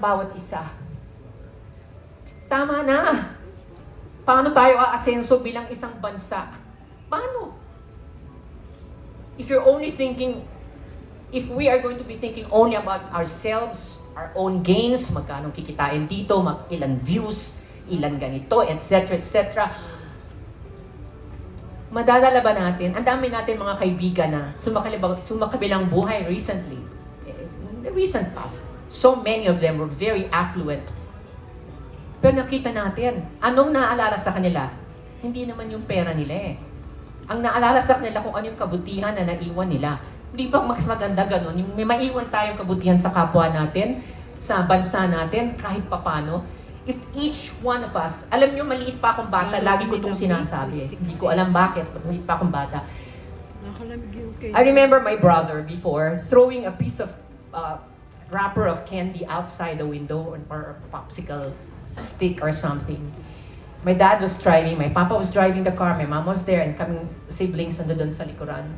bawat isa. Tama na. Paano tayo aasenso bilang isang bansa? Paano? If you're only thinking, if we are going to be thinking only about ourselves, our own gains, magkano kikitain dito, mag ilan views, ilan ganito, etc., etc., madadala ba natin? Ang dami natin mga kaibigan na sumakabilang buhay recently. The recent past. So many of them were very affluent. Pero nakita natin, anong naalala sa kanila? Hindi naman yung pera nila eh. Ang naalala sa kanila kung ano yung kabutihan na naiwan nila. Di ba mas maganda ganun? Yung may maiwan tayong kabutihan sa kapwa natin, sa bansa natin, kahit papano. If each one of us, alam nyo, maliit pa akong bata, lagi ko itong sinasabi. Hindi ko alam bakit, maliit pa akong bata. I remember my brother before throwing a piece of uh, wrapper of candy outside the window or, a popsicle stick or something. My dad was driving, my papa was driving the car, my mom was there, and kaming siblings nando doon sa likuran.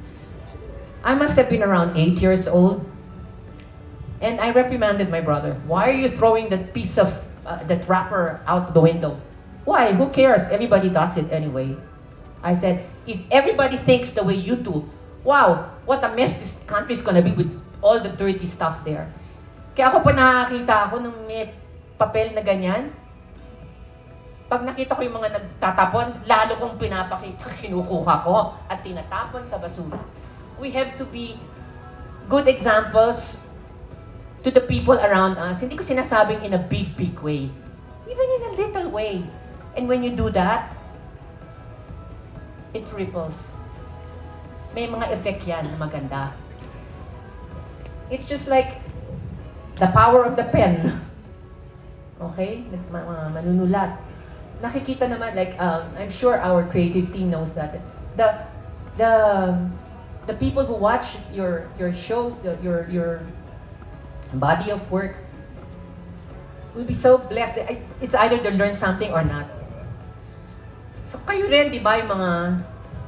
I must have been around eight years old. And I reprimanded my brother. Why are you throwing that piece of, uh, that wrapper out the window? Why? Who cares? Everybody does it anyway. I said, if everybody thinks the way you do, wow, what a mess this country is gonna be with all the dirty stuff there. Kaya ako pa nakakita ako ng may papel na ganyan. Pag nakita ko yung mga nagtatapon, lalo kong pinapakita, kinukuha ko at tinatapon sa basura. We have to be good examples to the people around us. Hindi ko sinasabing in a big, big way. Even in a little way. And when you do that, it ripples. May mga effect yan na maganda. It's just like the power of the pen. Okay? Mga manunulat. Nakikita naman, like, um, I'm sure our creative team knows that. The, the, the people who watch your, your shows, your, your body of work, will be so blessed. It's, it's either to learn something or not. So kayo rin, di ba, yung mga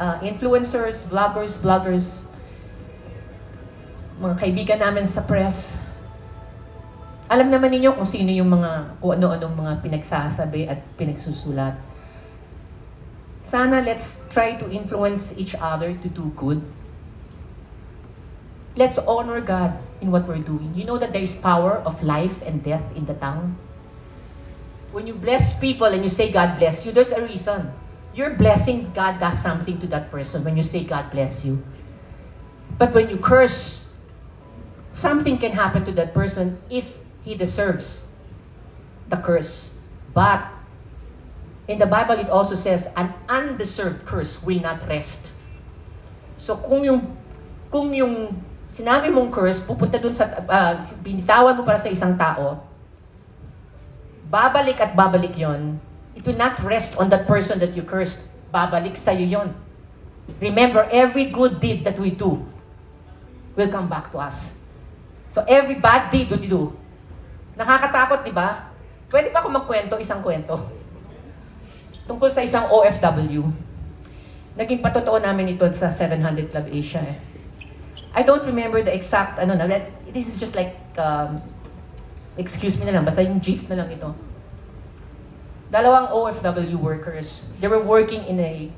uh, influencers, vloggers, bloggers, mga kaibigan namin sa press, alam naman ninyo kung sino yung mga, kung ano-anong mga pinagsasabi at pinagsusulat. Sana let's try to influence each other to do good. Let's honor God in what we're doing. You know that there is power of life and death in the tongue. When you bless people and you say God bless you, there's a reason. You're blessing God does something to that person when you say God bless you. But when you curse, something can happen to that person if he deserves the curse. But in the Bible, it also says, an undeserved curse will not rest. So kung yung kung yung sinabi mong curse, pupunta dun sa, uh, binitawan mo para sa isang tao, babalik at babalik yon. It will not rest on that person that you cursed. Babalik sa'yo yon. Remember, every good deed that we do will come back to us. So every bad deed that we do, nakakatakot, di ba? Pwede ba ako magkwento isang kwento? Tungkol sa isang OFW. Naging patotoo namin ito sa 700 Club Asia. Eh. I don't remember the exact, ano na, this is just like, um, excuse me na lang, basta yung gist na lang ito. Dalawang OFW workers, they were working in a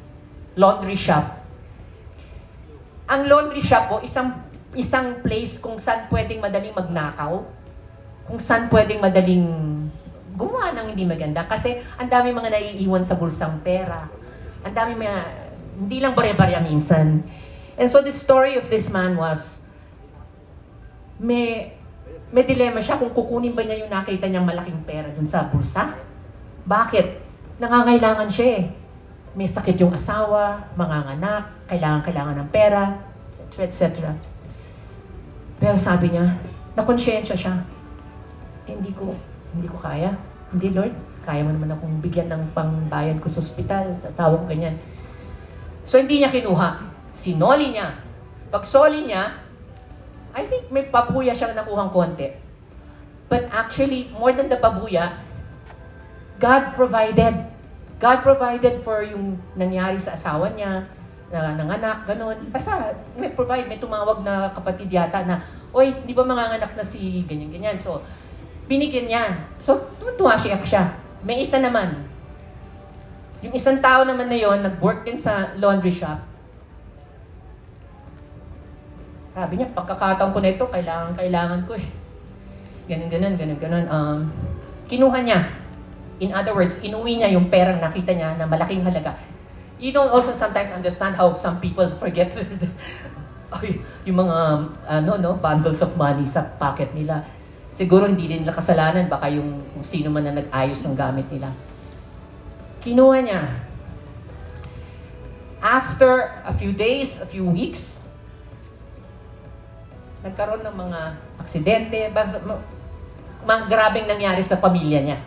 laundry shop. Ang laundry shop po, isang isang place kung saan pwedeng madaling magnakaw, kung saan pwedeng madaling gumawa ng hindi maganda. Kasi ang dami mga naiiwan sa bulsang pera. Ang dami mga, hindi lang bare-barya minsan. And so the story of this man was, may, may dilema siya kung kukunin ba niya yung nakita niyang malaking pera dun sa bulsa. Bakit? Nangangailangan siya eh. May sakit yung asawa, manganganak, kailangan-kailangan ng pera, etc. etc. Pero sabi niya, nakonsensya siya. Hindi ko, hindi ko kaya. Hindi, Lord. Kaya mo naman akong bigyan ng pangbayad ko sa ospital, sa asawa ko ganyan. So, hindi niya kinuha. Sinoli niya. Pag soli niya, I think may pabuya siyang nakuhang konti. But actually, more than the pabuya, God provided. God provided for yung nangyari sa asawa niya, na nanganak, ganun. Basta may provide, may tumawag na kapatid yata na, Oy, di ba manganganak na si ganyan-ganyan? So, Binigyan niya. So, tuwa siya siya. May isa naman. Yung isang tao naman na yon nag-work din sa laundry shop. Sabi niya, pagkakataon ko na ito, kailangan, kailangan ko eh. Ganun, ganun, ganun, ganun. Um, kinuha niya. In other words, inuwi niya yung perang nakita niya na malaking halaga. You don't also sometimes understand how some people forget ay, yung mga ano no bundles of money sa pocket nila. Siguro hindi din nila kasalanan baka yung kung sino man na nag-ayos ng gamit nila. Kinuha niya. After a few days, a few weeks, nagkaroon ng mga aksidente, mga grabeng nangyari sa pamilya niya.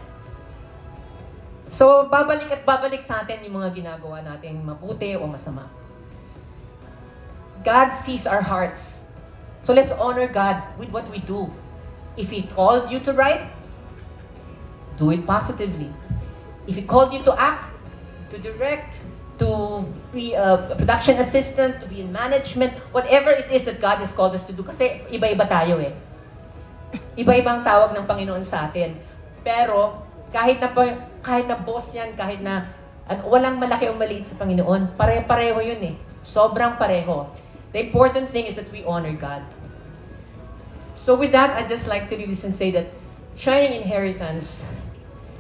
So, babalik at babalik sa atin yung mga ginagawa natin mabuti o masama. God sees our hearts. So let's honor God with what we do. If He called you to write, do it positively. If He called you to act, to direct, to be a production assistant, to be in management, whatever it is that God has called us to do. Kasi iba-iba tayo eh. Iba-ibang tawag ng Panginoon sa atin. Pero kahit na kahit na boss yan, kahit na ano, walang malaki o maliit sa Panginoon, pare-pareho yun eh. Sobrang pareho. The important thing is that we honor God. So with that, I'd just like to do this and say that Shining Inheritance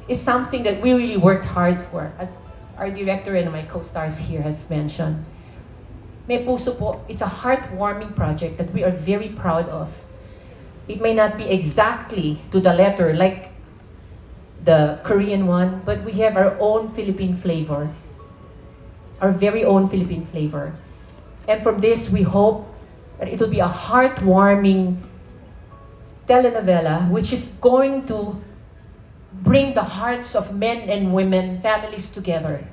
is something that we really worked hard for. As our director and my co-stars here has mentioned. May puso po, it's a heartwarming project that we are very proud of. It may not be exactly to the letter like the Korean one, but we have our own Philippine flavor. Our very own Philippine flavor. And from this, we hope that it will be a heartwarming telenovela which is going to bring the hearts of men and women, families together.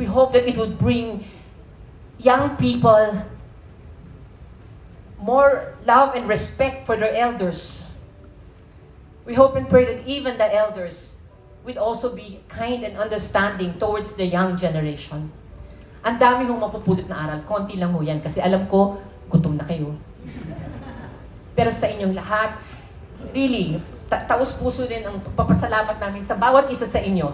We hope that it will bring young people more love and respect for their elders. We hope and pray that even the elders would also be kind and understanding towards the young generation. Ang dami hong mapupulot na aral. Konti lang ho yan kasi alam ko, gutom na kayo. Pero sa inyong lahat, really, ta- taos puso din ang papasalamat namin sa bawat isa sa inyo.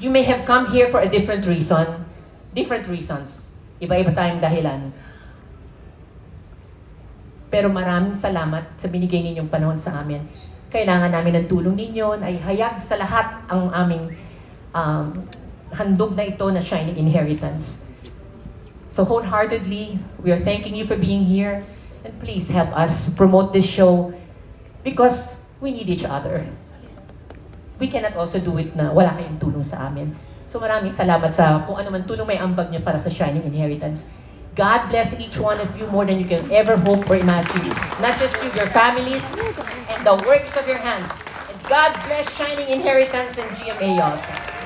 You may have come here for a different reason. Different reasons. Iba-iba tayong dahilan. Pero maraming salamat sa binigay ninyong panahon sa amin. Kailangan namin ng tulong ninyo ay hayag sa lahat ang aming um, handog na ito na Shining Inheritance. So wholeheartedly, we are thanking you for being here. And please help us promote this show because we need each other. We cannot also do it na wala kayong tulong sa amin. So maraming salamat sa kung ano man tulong may ambag niyo para sa Shining Inheritance. God bless each one of you more than you can ever hope or imagine. Not just you, your families, and the works of your hands. And God bless Shining Inheritance and GMA also.